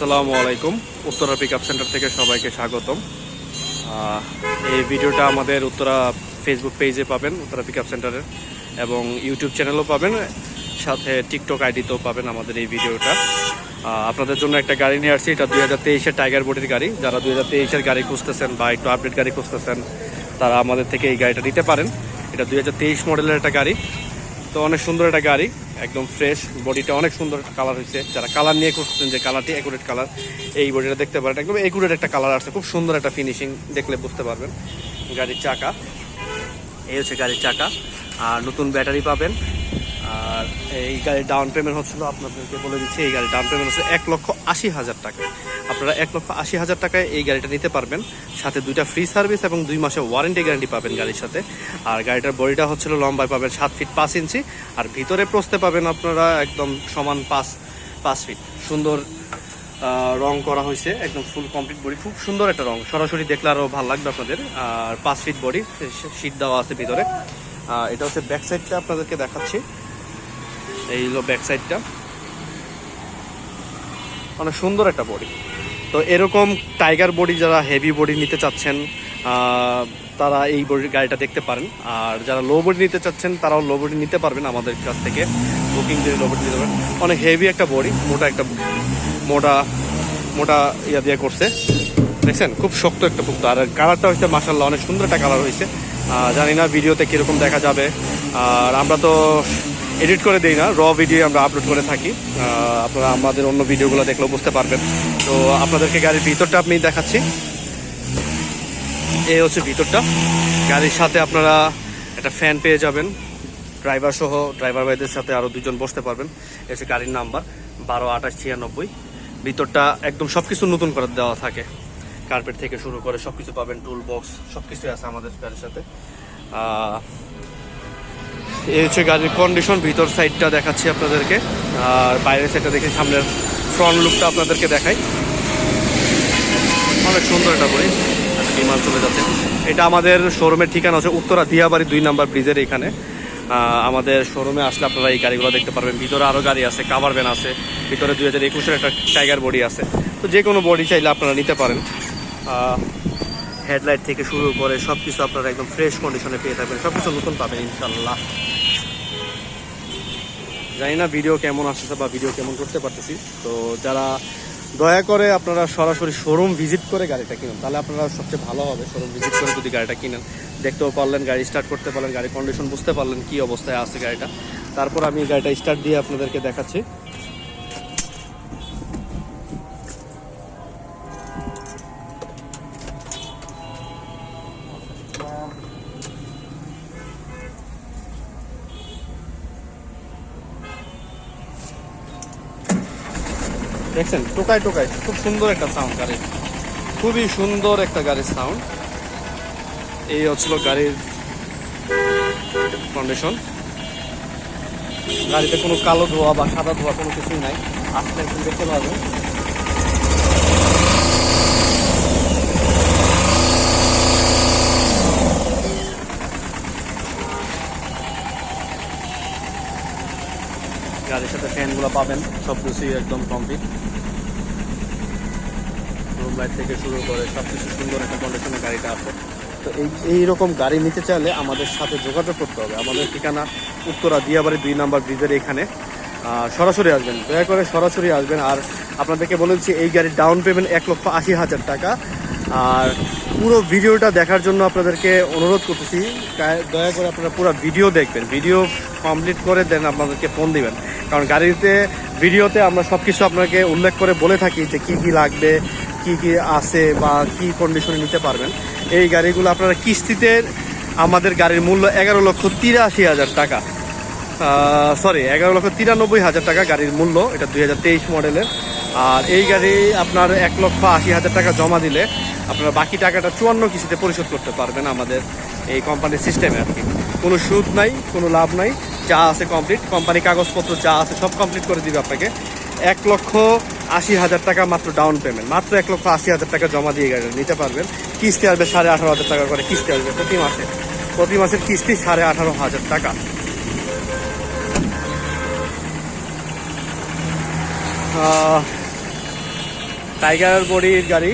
আসসালামু আলাইকুম। Uttara pick up centre থেকে সবাইকে স্বাগতম। এই ভিডিওটা আমাদের উত্তরা ফেসবুক পেজে পাবেন, উত্তরা পিক আপ সেন্টারের এবং ইউটিউব চ্যানেলও পাবেন, সাথে টিকটক আইডিতেও পাবেন আমাদের এই ভিডিওটা। আপনাদের জন্য একটা গাড়ি নিয়ে আসছি, এটা দুই হাজার তেইশের টাইগার বোর্ডের গাড়ি। যারা দুই হাজার তেইশের গাড়ি খুঁজতেছেন বা একটু আপডেট গাড়ি খুঁজতেছেন, তারা আমাদের থেকে এই গাড়িটা নিতে পারেন। এটা দুই হাজার তেইশ মডেলের একটা গাড়ি। তো অনেক সুন্দর একটা গাড়ি, একদম ফ্রেশ বডিটা অনেক সুন্দর কালার হয়েছে। যারা কালার নিয়ে খুঁজছেন যে কালারটি একুরেট কালার এই বডিটা দেখতে পারেন। একদম একুরেট একটা কালার আছে খুব সুন্দর একটা ফিনিশিং দেখলে বুঝতে পারবেন। গাড়ির চাকা, এই হচ্ছে গাড়ির চাকা। আর নতুন ব্যাটারি পাবেন। আর এই গাড়ির ডাউন পেমেন্ট হচ্ছিল, আপনাদেরকে বলে দিচ্ছি, এই গাড়ির ডাউন পেমেন্ট হচ্ছে এক লক্ষ আশি হাজার টাকা। আপনারা এক লক্ষ আশি হাজার টাকায় এই গাড়িটা নিতে পারবেন। সাথে দুইটা ফ্রি সার্ভিস এবং দুই মাসের ওয়ারেন্টি গ্যারান্টি পাবেন গাড়ির সাথে। আর গাড়িটার বডিটা হচ্ছিল লম্বায় পাবেন সাত ফিট পাঁচ ইঞ্চি আর ভিতরে প্রস্তে পাবেন আপনারা একদম সমান পাঁচ পাঁচ ফিট সুন্দর রং করা হয়েছে, একদম ফুল কমপ্লিট বডি খুব সুন্দর একটা রং। সরাসরি দেখলে আরও ভালো লাগবে আপনাদের। আর পাঁচ ফিট বডি শীট দেওয়া আছে ভিতরে। এটা হচ্ছে ব্যাক সাইডটা আপনাদেরকে দেখাচ্ছি। এই হলো ব্যাক সাইডটা অনেক সুন্দর একটা বডি তো এরকম টাইগার বডি যারা হেভি বডি নিতে চাচ্ছেন তারা এই বডি গাড়িটা দেখতে পারেন। আর যারা লো বডি নিতে চাচ্ছেন, তারাও লো বডি নিতে পারবেন আমাদের কাছ থেকে। বুকিং দিয়ে লো বডি নিতে পারেন অনেক হেভি একটা বডি মোটা একটা, মোটা মোটা ইয়া দিয়ে করছে। দেখছেন? খুব শক্ত একটা পুক্ত আর কালারটা হচ্ছে মাসাল্লাহ অনেক সুন্দর একটা কালার হয়েছে। জানি না ভিডিওতে কীরকম দেখা যাবে। আর আমরা তো এডিট করে দিই না, র ভিডিও আমরা আপলোড করে থাকি। আপনারা আমাদের অন্য ভিডিওগুলো দেখলেও বুঝতে পারবেন। তো আপনাদেরকে গাড়ির ভিতরটা আপনি দেখাচ্ছি। এই হচ্ছে ভিতরটা। গাড়ির সাথে আপনারা একটা ফ্যান পেয়ে যাবেন। ড্রাইভার সহ ড্রাইভার ভাইদের সাথে আরও দুজন বসতে পারবেন। এই হচ্ছে গাড়ির নাম্বার বারো আঠাশ ছিয়ানব্বই। ভিতরটা একদম সব কিছু নতুন করে দেওয়া থাকে। কার্পেট থেকে শুরু করে সব কিছু পাবেন টুল বক্স সব কিছুই আছে আমাদের গাড়ির সাথে। এই হচ্ছে গাড়ির কন্ডিশন ভিতর সাইডটা দেখাচ্ছি আপনাদেরকে। আর বাইরের সাইডটা দেখে, সামনের ফ্রন্ট লুকটা আপনাদেরকে দেখাই। অনেক সুন্দর একটা বই আচ্ছা বিমান চলে যাচ্ছে। এটা আমাদের শোরুমের ঠিকানা হচ্ছে উত্তরা দিয়াবাড়ি দুই নাম্বার ব্রিজের এখানে। আমাদের শোরুমে আসলে আপনারা এই গাড়িগুলো দেখতে পারবেন। ভিতরে আরও গাড়ি আছে কাভার ভ্যান আছে, ভিতরে দুই হাজার একুশের একটা টাইগার বডি আছে। তো যে কোনো বডি চাইলে আপনারা নিতে পারেন। হেডলাইট থেকে শুরু করে সব কিছু আপনারা একদম ফ্রেশ কন্ডিশনে পেয়ে থাকবেন। সব কিছু নতুন পাবেন ইনশাল্লাহ জানি না ভিডিও কেমন আসছে বা ভিডিও কেমন করতে পারতেছি। তো যারা দয়া করে আপনারা সরাসরি শোরুম ভিজিট করে গাড়িটা কিনুন, তাহলে আপনারা সবচেয়ে ভালো হবে শোরুম ভিজিট করে যদি গাড়িটা কিনেন। দেখতেও পারলেন, গাড়ি স্টার্ট করতে পারলেন, গাড়ির কন্ডিশন বুঝতে পারলেন কি অবস্থায় আছে গাড়িটা। তারপর আমি গাড়িটা স্টার্ট দিয়ে আপনাদেরকে দেখাচ্ছি। দেখছেন? টোকায় টোকায়। খুব সুন্দর একটা সাউন্ড গাড়ির খুবই সুন্দর একটা গাড়ির সাউন্ড এই হচ্ছিল গাড়ির কন্ডিশন গাড়িতে কোনো কালো ধোয়া বা সাদা ধোয়া কোনো কিছুই নাই। আসলে একটু দেখতে পাবেন। গাড়ির সাথে ফ্যানগুলো পাবেন, সব কিছুই একদম কমপ্লিট রুম লাইট থেকে শুরু করে সব কিছু সুন্দর একটা কন্ডিশনে গাড়িটা আছে। তো এই এইরকম গাড়ি নিতে চাইলে আমাদের সাথে যোগাযোগ করতে হবে। আমাদের ঠিকানা উত্তরা দিয়াবাড়ি দুই নাম্বার ব্রিজের এখানে। সরাসরি আসবেন, দয়া করে সরাসরি আসবেন। আর আপনাদেরকে বলেছি এই গাড়ির ডাউন পেমেন্ট এক লক্ষ আশি হাজার টাকা। আর পুরো ভিডিওটা দেখার জন্য আপনাদেরকে অনুরোধ করতেছি, দয়া করে আপনারা পুরো ভিডিও দেখবেন। ভিডিও কমপ্লিট করে দেন, আপনাদেরকে ফোন দিবেন। কারণ গাড়িতে, ভিডিওতে আমরা সব কিছু আপনাকে উল্লেখ করে বলে থাকি যে কি কি লাগবে, কি কি আছে বা কি কন্ডিশনে নিতে পারবেন। এই গাড়িগুলো আপনারা কিস্তিতে আমাদের গাড়ির মূল্য এগারো লক্ষ তিরাশি হাজার টাকা। সরি এগারো লক্ষ তিরানব্বই হাজার টাকা গাড়ির মূল্য, এটা দুই হাজার তেইশ মডেলের। আর এই গাড়ি আপনার এক লক্ষ আশি হাজার টাকা জমা দিলে আপনারা বাকি টাকাটা চুয়ান্ন কিস্তিতে পরিশোধ করতে পারবেন আমাদের এই কোম্পানির সিস্টেমে আর কি। কোনো সুদ নাই, কোনো লাভ নাই। যা আছে কমপ্লিট কোম্পানি কাগজপত্র যা আছে সব কমপ্লিট করে দিবে আপনাকে। এক লক্ষ আশি হাজার টাকা মাত্র ডাউন পেমেন্ট মাত্র এক লক্ষ আশি হাজার টাকা জমা দিয়ে গাড়ি নিতে পারবেন। কিস্তি আসবে সাড়ে আঠারো হাজার টাকা করে, কিস্তি আসবে প্রতি মাসে। প্রতি মাসের কিস্তি সাড়ে আঠারো হাজার টাকা। টাইগার বডির গাড়ি।